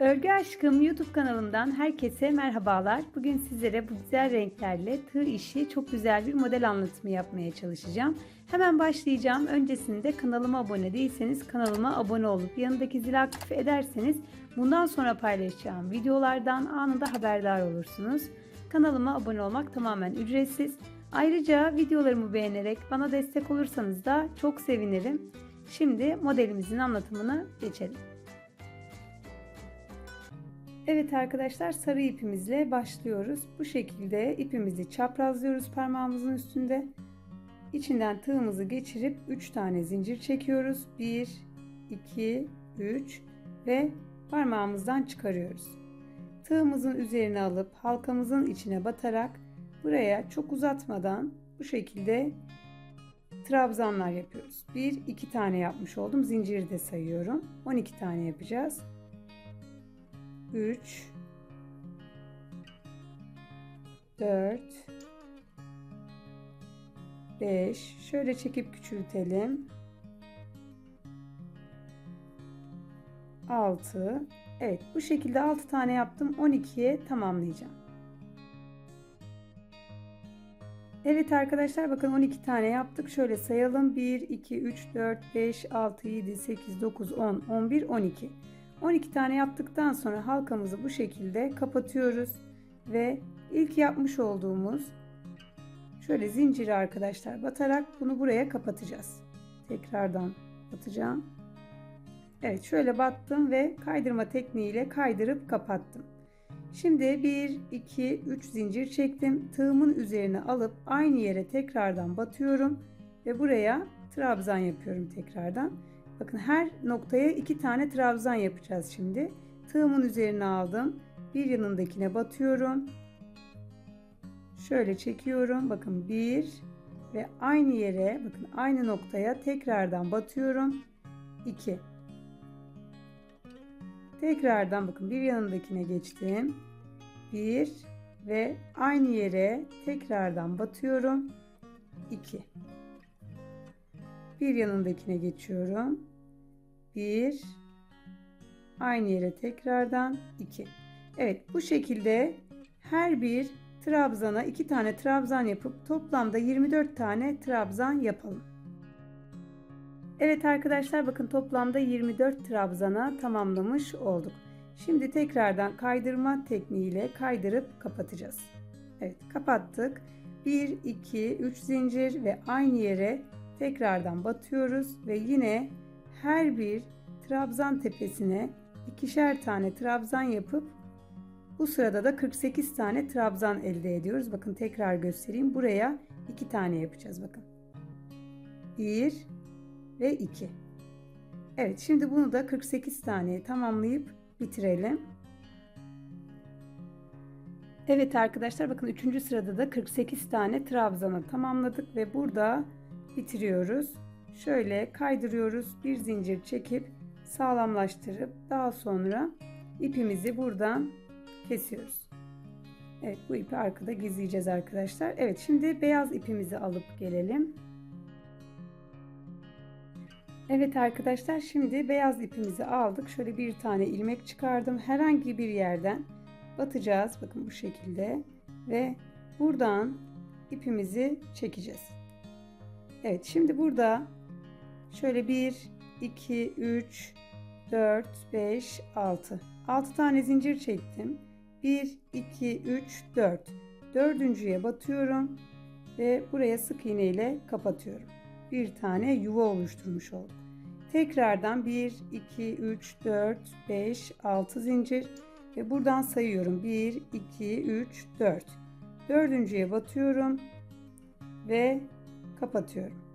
Örgü Aşkım YouTube kanalımdan herkese merhabalar. Bugün sizlere bu güzel renklerle tığ işi çok güzel bir model anlatımı yapmaya çalışacağım. Hemen başlayacağım. Öncesinde kanalıma abone değilseniz kanalıma abone olup yanındaki zili aktif ederseniz bundan sonra paylaşacağım videolardan anında haberdar olursunuz. Kanalıma abone olmak tamamen ücretsiz. Ayrıca videolarımı beğenerek bana destek olursanız da çok sevinirim. Şimdi modelimizin anlatımına geçelim. Evet arkadaşlar sarı ipimizle başlıyoruz. Bu şekilde ipimizi çaprazlıyoruz parmağımızın üstünde. İçinden tığımızı geçirip 3 tane zincir çekiyoruz. 1, 2, 3 ve parmağımızdan çıkarıyoruz. Tığımızın üzerine alıp halkamızın içine batarak buraya çok uzatmadan bu şekilde trabzanlar yapıyoruz. 1, 2 tane yapmış oldum. Zinciri de sayıyorum. 12 tane yapacağız. 3 4 5 şöyle çekip küçültelim. 6 Evet bu şekilde 6 tane yaptım. 12'ye tamamlayacağım. Evet arkadaşlar bakın 12 tane yaptık. Şöyle sayalım. 1 2 3 4 5 6 7 8 9 10 11 12 12 tane yaptıktan sonra halkamızı bu şekilde kapatıyoruz ve ilk yapmış olduğumuz şöyle zinciri arkadaşlar batarak bunu buraya kapatacağız. Tekrardan batacağım. Evet şöyle battım ve kaydırma tekniğiyle kaydırıp kapattım. Şimdi 1 2 3 zincir çektim. Tığımın üzerine alıp aynı yere tekrardan batıyorum ve buraya trabzan yapıyorum tekrardan. Bakın her noktaya iki tane trabzan yapacağız şimdi. Tığımın üzerine aldım. Bir yanındakine batıyorum. Şöyle çekiyorum. Bakın bir ve aynı yere bakın aynı noktaya tekrardan batıyorum. 2 Tekrardan bakın bir yanındakine geçtim. 1 ve aynı yere tekrardan batıyorum. 2 bir yanındakine geçiyorum. 1 aynı yere tekrardan 2. Evet bu şekilde her bir trabzana 2 tane trabzan yapıp toplamda 24 tane trabzan yapalım. Evet arkadaşlar bakın toplamda 24 trabzana tamamlamış olduk. Şimdi tekrardan kaydırma tekniğiyle kaydırıp kapatacağız. Evet kapattık. 1 2 3 zincir ve aynı yere tekrardan batıyoruz ve yine her bir trabzan tepesine ikişer tane trabzan yapıp bu sırada da 48 tane trabzan elde ediyoruz. Bakın tekrar göstereyim. Buraya 2 tane yapacağız bakın. 1 ve 2. Evet şimdi bunu da 48 tane tamamlayıp bitirelim. Evet arkadaşlar bakın 3. sırada da 48 tane trabzanı tamamladık ve burada bitiriyoruz. Şöyle kaydırıyoruz. Bir zincir çekip sağlamlaştırıp daha sonra ipimizi buradan kesiyoruz. Evet bu ipi arkada gizleyeceğiz arkadaşlar. Evet şimdi beyaz ipimizi alıp gelelim. Evet arkadaşlar şimdi beyaz ipimizi aldık. Şöyle bir tane ilmek çıkardım. Herhangi bir yerden batacağız. Bakın bu şekilde ve buradan ipimizi çekeceğiz. Evet şimdi burada şöyle 1, 2, 3, 4, 5, 6. 6 tane zincir çektim. 1, 2, 3, 4. Dördüncüye batıyorum ve buraya sık iğne ile kapatıyorum. Bir tane yuva oluşturmuş olduk. Tekrardan 1, 2, 3, 4, 5, 6 zincir ve buradan sayıyorum. 1, 2, 3, 4. Dördüncüye batıyorum ve kapatıyorum.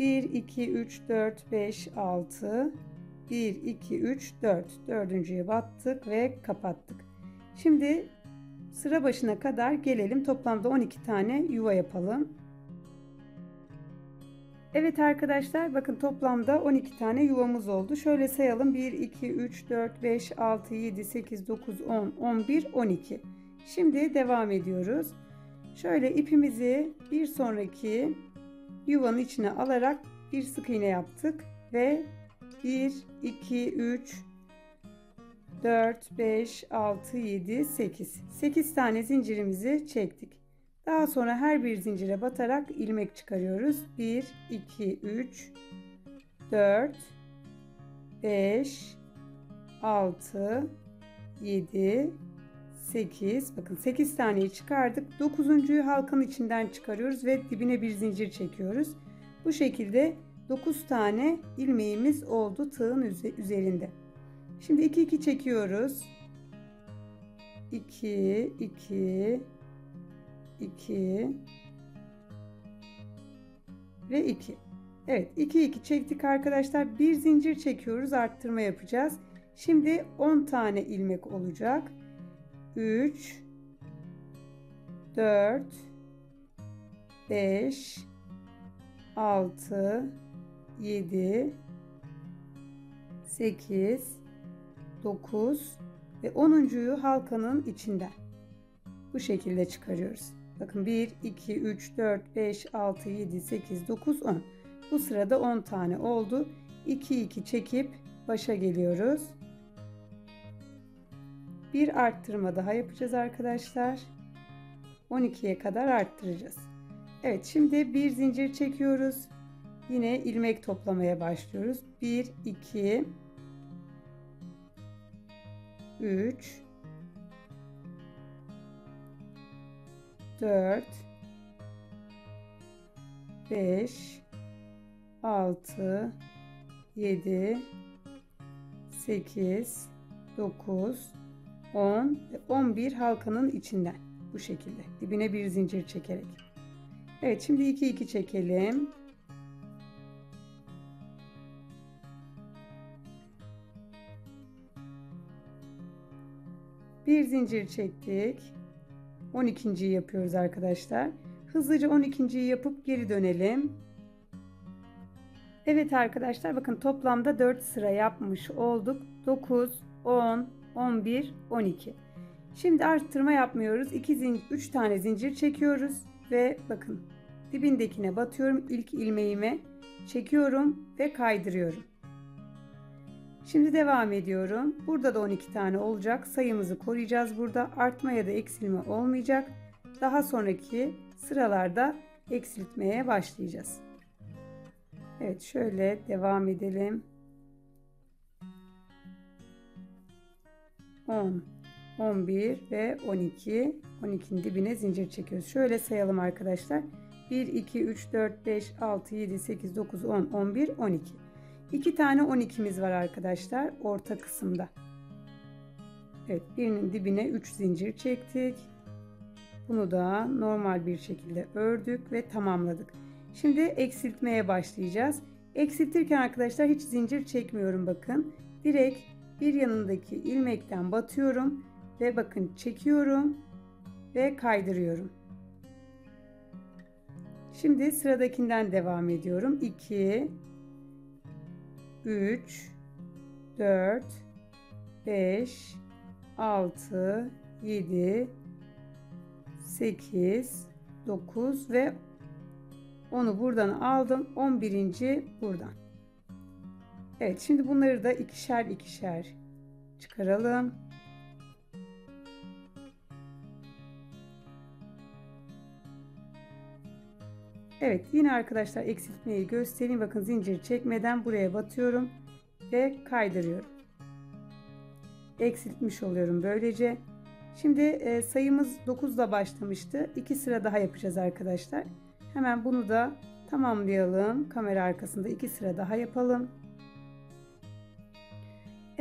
1 2 3 4 5 6 1 2 3 4 dördüncüye battık ve kapattık. Şimdi sıra başına kadar gelelim. Toplamda 12 tane yuva yapalım. Evet arkadaşlar bakın toplamda 12 tane yuvamız oldu. Şöyle sayalım. 1 2 3 4 5 6 7 8 9 10 11 12. Şimdi devam ediyoruz. Şöyle ipimizi bir sonraki yuvanın içine alarak bir sık iğne yaptık ve 1 2 3 4, 5, 6, 7, 8. 8 tane zincirimizi çektik. Daha sonra her bir zincire batarak ilmek çıkarıyoruz. 1, 2, 3, 4, 5, 6, 7, 8. Bakın 8 taneyi çıkardık. 9.yu halkanın içinden çıkarıyoruz ve dibine bir zincir çekiyoruz. Bu şekilde 9 tane ilmeğimiz oldu tığın üzerinde. Şimdi 2 2 çekiyoruz. 2 2 2 ve 2. Evet 2 2 çektik arkadaşlar. Bir zincir çekiyoruz. Arttırma yapacağız. Şimdi 10 tane ilmek olacak. 3 4 5 6 7 8 9 ve 10.yu halkanın içinden bu şekilde çıkarıyoruz. Bakın 1 2 3 4 5 6 7 8 9 10. Bu sırada 10 tane oldu. 2 2 çekip başa geliyoruz. Bir arttırma daha yapacağız arkadaşlar. 12'ye kadar arttıracağız. Evet şimdi bir zincir çekiyoruz. Yine ilmek toplamaya başlıyoruz. 1 2 3 4 5 6 7 8 9 10 ve 11 halkanın içinden bu şekilde dibine bir zincir çekerek. Evet şimdi 2 2 çekelim. Bir zincir çektik. 12. yapıyoruz arkadaşlar. Hızlıca 12.yi yapıp geri dönelim. Evet arkadaşlar bakın toplamda 4 sıra yapmış olduk. 9, 10, 11, 12. Şimdi arttırma yapmıyoruz. 2 zincir, 3 tane zincir çekiyoruz ve bakın dibindekine batıyorum. İlk ilmeğime çekiyorum ve kaydırıyorum. Şimdi devam ediyorum. Burada da 12 tane olacak. Sayımızı koruyacağız burada. Artma ya da eksilme olmayacak. Daha sonraki sıralarda eksiltmeye başlayacağız. Evet şöyle devam edelim. 10, 11 ve 12. 12'nin dibine zincir çekiyoruz. Şöyle sayalım arkadaşlar. 1, 2, 3, 4, 5, 6, 7, 8, 9, 10, 11, 12. 2 tane 12'miz var arkadaşlar orta kısımda. Evet birinin dibine 3 zincir çektik. Bunu da normal bir şekilde ördük ve tamamladık. Şimdi eksiltmeye başlayacağız. Eksiltirken arkadaşlar hiç zincir çekmiyorum bakın. Direkt bir yanındaki ilmekten batıyorum ve bakın çekiyorum ve kaydırıyorum. Şimdi sıradakinden devam ediyorum. 2 3 4 5 6 7 8 9 ve onu buradan aldım. 11. buradan. Evet şimdi bunları da ikişer ikişer çıkaralım. Evet yine arkadaşlar eksiltmeyi göstereyim. Bakın zincir çekmeden buraya batıyorum ve kaydırıyorum. Eksiltmiş oluyorum böylece. Şimdi e, sayımız 9 ile başlamıştı. 2 sıra daha yapacağız arkadaşlar. Hemen bunu da tamamlayalım. Kamera arkasında 2 sıra daha yapalım.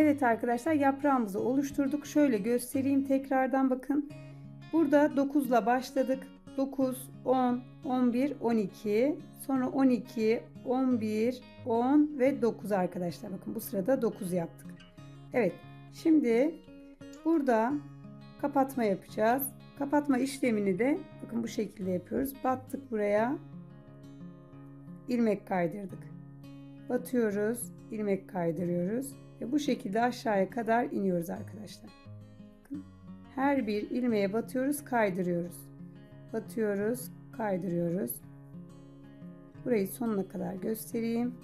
Evet arkadaşlar yaprağımızı oluşturduk. Şöyle göstereyim tekrardan bakın. Burada 9 ile başladık. 9, 10, 11, 12. Sonra 12, 11, 10 ve 9 arkadaşlar. Bakın bu sırada 9 yaptık. Evet. Şimdi burada kapatma yapacağız. Kapatma işlemini de bakın bu şekilde yapıyoruz. Battık buraya. ilmek kaydırdık. Batıyoruz. ilmek kaydırıyoruz. Ve bu şekilde aşağıya kadar iniyoruz arkadaşlar. Her bir ilmeğe batıyoruz, kaydırıyoruz batıyoruz, kaydırıyoruz. Burayı sonuna kadar göstereyim.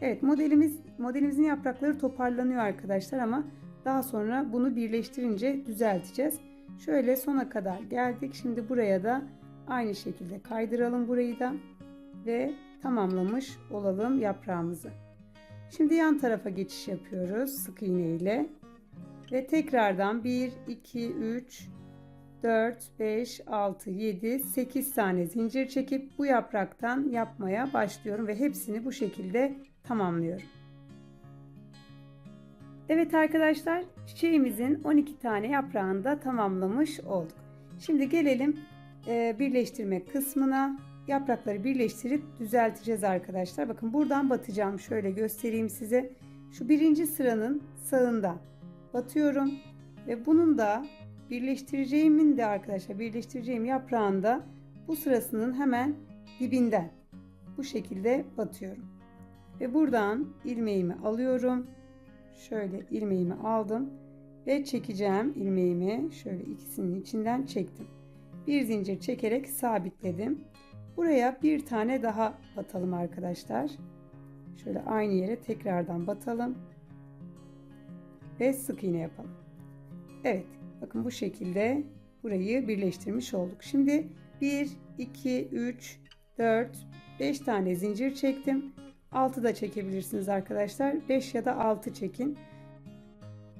Evet modelimiz modelimizin yaprakları toparlanıyor arkadaşlar ama Daha sonra bunu birleştirince düzelteceğiz. Şöyle sona kadar geldik. Şimdi buraya da aynı şekilde kaydıralım burayı da ve tamamlamış olalım yaprağımızı. Şimdi yan tarafa geçiş yapıyoruz sık iğne ile. Ve tekrardan 1, 2, 3, 4, 5, 6, 7, 8 tane zincir çekip bu yapraktan yapmaya başlıyorum ve hepsini bu şekilde tamamlıyorum. Evet arkadaşlar çiçeğimizin 12 tane yaprağını da tamamlamış olduk. Şimdi gelelim e, birleştirme kısmına. Yaprakları birleştirip düzelteceğiz arkadaşlar. Bakın buradan batacağım. Şöyle göstereyim size. Şu birinci sıranın sağında batıyorum. Ve bunun da birleştireceğimin de arkadaşlar birleştireceğim yaprağında bu sırasının hemen dibinden bu şekilde batıyorum. Ve buradan ilmeğimi alıyorum. Şöyle ilmeğimi aldım ve çekeceğim ilmeğimi şöyle ikisinin içinden çektim. Bir zincir çekerek sabitledim. Buraya bir tane daha batalım arkadaşlar. Şöyle aynı yere tekrardan batalım. Ve sık iğne yapalım. Evet bakın bu şekilde burayı birleştirmiş olduk. Şimdi 1, 2, 3, 4, 5 tane zincir çektim. 6 da çekebilirsiniz arkadaşlar. 5 ya da 6 çekin.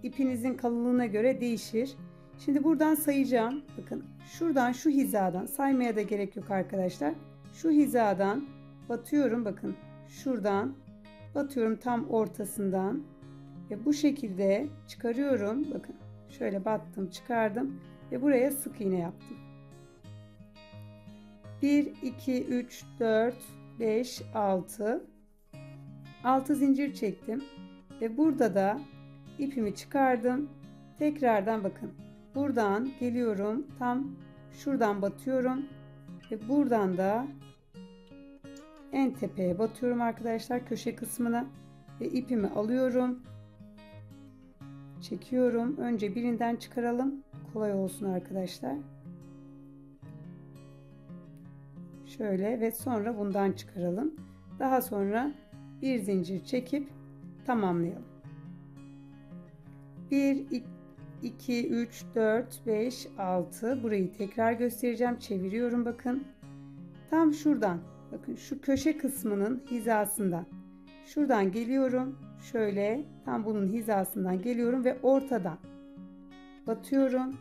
İpinizin kalınlığına göre değişir. Şimdi buradan sayacağım. Bakın şuradan şu hizadan saymaya da gerek yok arkadaşlar. Şu hizadan batıyorum bakın şuradan batıyorum tam ortasından ve bu şekilde çıkarıyorum. Bakın şöyle battım çıkardım ve buraya sık iğne yaptım. 1 2 3 4 5 6 6 zincir çektim ve burada da ipimi çıkardım. Tekrardan bakın buradan geliyorum tam şuradan batıyorum ve buradan da en tepeye batıyorum arkadaşlar köşe kısmına ve ipimi alıyorum. Çekiyorum. Önce birinden çıkaralım. Kolay olsun arkadaşlar. Şöyle ve sonra bundan çıkaralım. Daha sonra bir zincir çekip tamamlayalım. 1 2 3 4 5 6 burayı tekrar göstereceğim. Çeviriyorum bakın. Tam şuradan. Bakın şu köşe kısmının hizasından. Şuradan geliyorum. Şöyle tam bunun hizasından geliyorum ve ortadan batıyorum.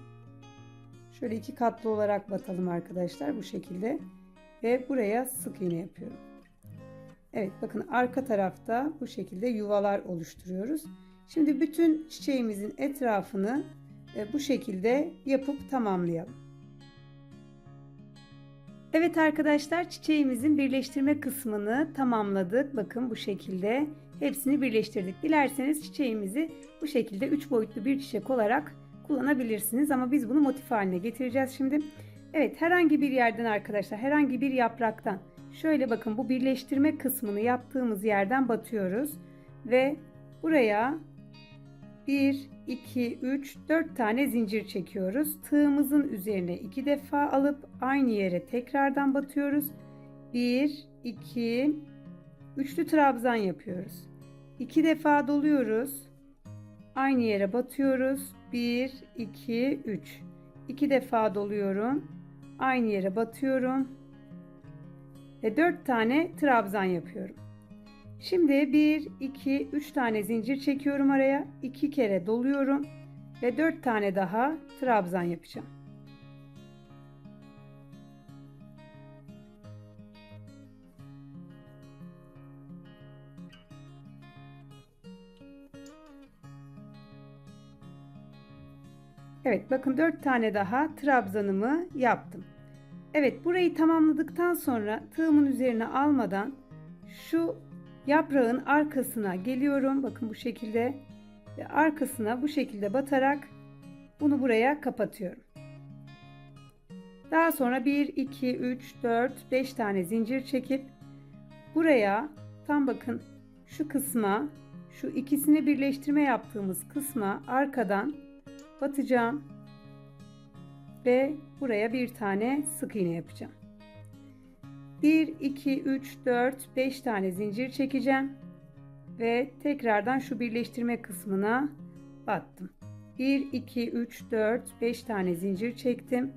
Şöyle iki katlı olarak batalım arkadaşlar bu şekilde. Ve buraya sık iğne yapıyorum. Evet bakın arka tarafta bu şekilde yuvalar oluşturuyoruz. Şimdi bütün çiçeğimizin etrafını e, bu şekilde yapıp tamamlayalım. Evet arkadaşlar çiçeğimizin birleştirme kısmını tamamladık. Bakın bu şekilde hepsini birleştirdik. Dilerseniz çiçeğimizi bu şekilde 3 boyutlu bir çiçek olarak kullanabilirsiniz. Ama biz bunu motif haline getireceğiz şimdi. Evet herhangi bir yerden arkadaşlar herhangi bir yapraktan Şöyle bakın bu birleştirme kısmını yaptığımız yerden batıyoruz. Ve buraya 1, 2, 3, 4 tane zincir çekiyoruz. Tığımızın üzerine 2 defa alıp aynı yere tekrardan batıyoruz. 1, 2, üçlü trabzan yapıyoruz. 2 defa doluyoruz. Aynı yere batıyoruz. 1, 2, 3. 2 defa doluyorum. Aynı yere batıyorum ve 4 tane trabzan yapıyorum. Şimdi 1, 2, 3 tane zincir çekiyorum araya. 2 kere doluyorum ve 4 tane daha trabzan yapacağım. Evet bakın 4 tane daha trabzanımı yaptım. Evet burayı tamamladıktan sonra tığımın üzerine almadan şu yaprağın arkasına geliyorum. Bakın bu şekilde ve arkasına bu şekilde batarak bunu buraya kapatıyorum. Daha sonra 1, 2, 3, 4, 5 tane zincir çekip buraya tam bakın şu kısma şu ikisini birleştirme yaptığımız kısma arkadan batacağım ve buraya bir tane sık iğne yapacağım. 1 2 3 4 5 tane zincir çekeceğim ve tekrardan şu birleştirme kısmına battım. 1 2 3 4 5 tane zincir çektim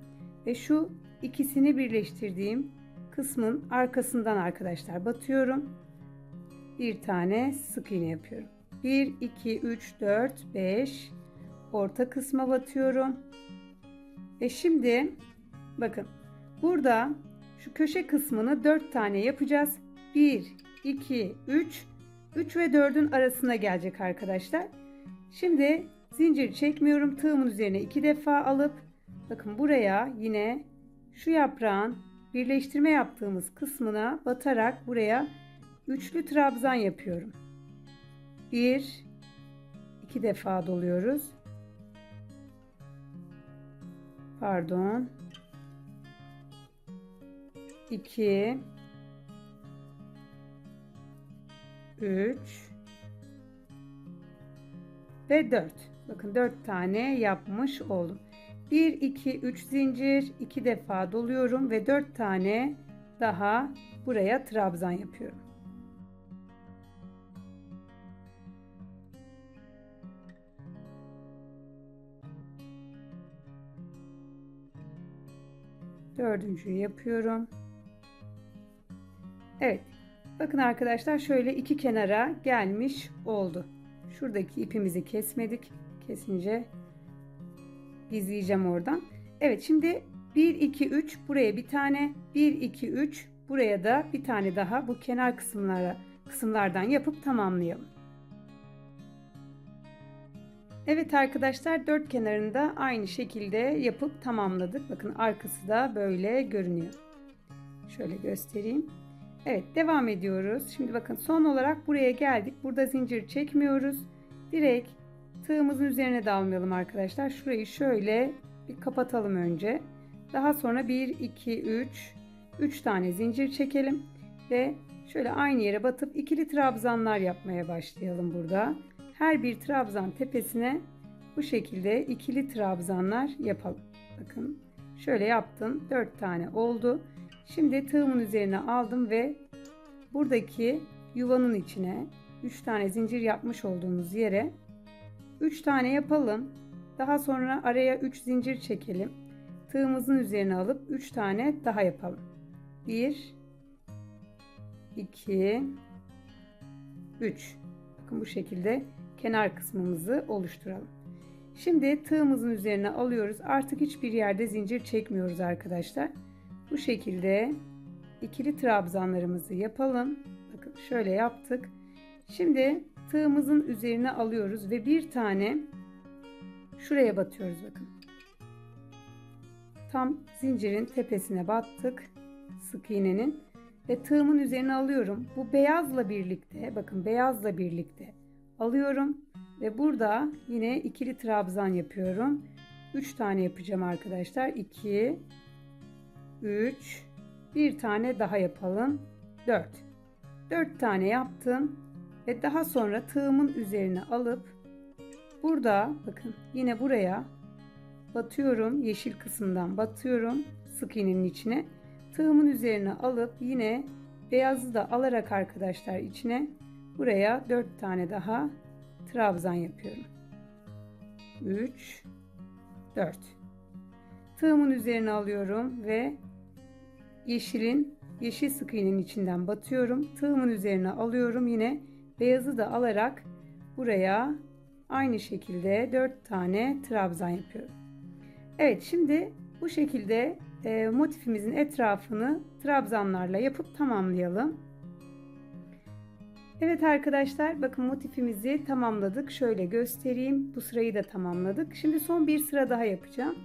ve şu ikisini birleştirdiğim kısmın arkasından arkadaşlar batıyorum. Bir tane sık iğne yapıyorum. 1 2 3 4 5 orta kısma batıyorum. Ve şimdi bakın burada şu köşe kısmını 4 tane yapacağız. 1 2 3 3 ve 4'ün arasına gelecek arkadaşlar. Şimdi zincir çekmiyorum. Tığımın üzerine 2 defa alıp bakın buraya yine şu yaprağın birleştirme yaptığımız kısmına batarak buraya üçlü trabzan yapıyorum. 1 2 defa doluyoruz. Pardon. 2 3 ve 4. Bakın 4 tane yapmış oldum. 1 2 3 zincir 2 defa doluyorum ve 4 tane daha buraya trabzan yapıyorum. Dördüncüyü yapıyorum. Evet. Bakın arkadaşlar şöyle iki kenara gelmiş oldu. Şuradaki ipimizi kesmedik. Kesince gizleyeceğim oradan. Evet şimdi 1 2 3 buraya bir tane 1 2 3 buraya da bir tane daha bu kenar kısımlara kısımlardan yapıp tamamlayalım. Evet arkadaşlar dört kenarında aynı şekilde yapıp tamamladık. Bakın arkası da böyle görünüyor. Şöyle göstereyim. Evet devam ediyoruz. Şimdi bakın son olarak buraya geldik. Burada zincir çekmiyoruz. Direkt tığımızın üzerine dalmayalım arkadaşlar. Şurayı şöyle bir kapatalım önce. Daha sonra 1, 2, 3, 3 tane zincir çekelim. Ve şöyle aynı yere batıp ikili trabzanlar yapmaya başlayalım burada. Her bir trabzan tepesine bu şekilde ikili trabzanlar yapalım. Bakın şöyle yaptım. 4 tane oldu. Şimdi tığımın üzerine aldım ve buradaki yuvanın içine 3 tane zincir yapmış olduğumuz yere 3 tane yapalım. Daha sonra araya 3 zincir çekelim. Tığımızın üzerine alıp 3 tane daha yapalım. 1 2 3 Bakın bu şekilde kenar kısmımızı oluşturalım. Şimdi tığımızın üzerine alıyoruz. Artık hiçbir yerde zincir çekmiyoruz arkadaşlar. Bu şekilde ikili trabzanlarımızı yapalım. Bakın şöyle yaptık. Şimdi tığımızın üzerine alıyoruz ve bir tane şuraya batıyoruz bakın. Tam zincirin tepesine battık. Sık iğnenin ve tığımın üzerine alıyorum. Bu beyazla birlikte bakın beyazla birlikte alıyorum ve burada yine ikili trabzan yapıyorum. 3 tane yapacağım arkadaşlar. 2 3 bir tane daha yapalım. 4 4 tane yaptım ve daha sonra tığımın üzerine alıp burada bakın yine buraya batıyorum yeşil kısımdan batıyorum sık iğnenin içine. Tığımın üzerine alıp yine beyazı da alarak arkadaşlar içine buraya 4 tane daha trabzan yapıyorum. 3 4 tığımın üzerine alıyorum ve yeşilin yeşil sık iğnenin içinden batıyorum. Tığımın üzerine alıyorum. Yine beyazı da alarak buraya aynı şekilde 4 tane trabzan yapıyorum. Evet şimdi bu şekilde e, motifimizin etrafını trabzanlarla yapıp tamamlayalım. Evet arkadaşlar bakın motifimizi tamamladık. Şöyle göstereyim. Bu sırayı da tamamladık. Şimdi son bir sıra daha yapacağım.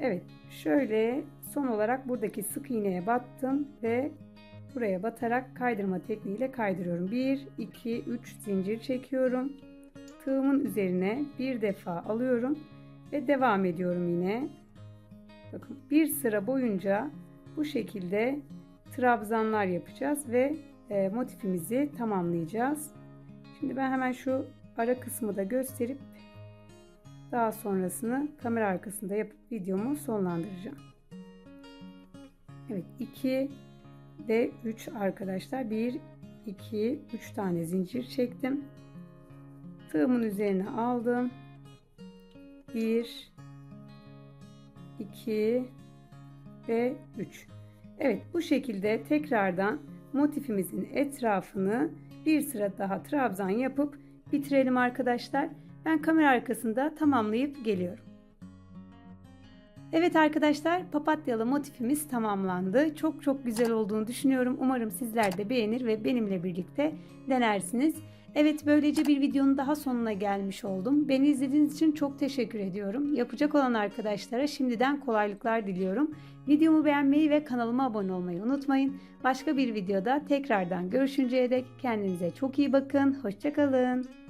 Evet şöyle son olarak buradaki sık iğneye battım ve buraya batarak kaydırma tekniğiyle kaydırıyorum. 1 2 3 zincir çekiyorum. Tığımın üzerine bir defa alıyorum ve devam ediyorum yine. Bakın bir sıra boyunca bu şekilde trabzanlar yapacağız ve e, motifimizi tamamlayacağız. Şimdi ben hemen şu ara kısmı da gösterip daha sonrasını kamera arkasında yapıp videomu sonlandıracağım. Evet 2 ve 3 arkadaşlar 1 2 3 tane zincir çektim. Tığımın üzerine aldım 1 2 ve 3. Evet bu şekilde tekrardan motifimizin etrafını bir sıra daha trabzan yapıp bitirelim arkadaşlar. Ben kamera arkasında tamamlayıp geliyorum. Evet arkadaşlar papatyalı motifimiz tamamlandı. Çok çok güzel olduğunu düşünüyorum. Umarım sizler de beğenir ve benimle birlikte denersiniz. Evet böylece bir videonun daha sonuna gelmiş oldum. Beni izlediğiniz için çok teşekkür ediyorum. Yapacak olan arkadaşlara şimdiden kolaylıklar diliyorum. Videomu beğenmeyi ve kanalıma abone olmayı unutmayın. Başka bir videoda tekrardan görüşünceye dek kendinize çok iyi bakın. Hoşçakalın.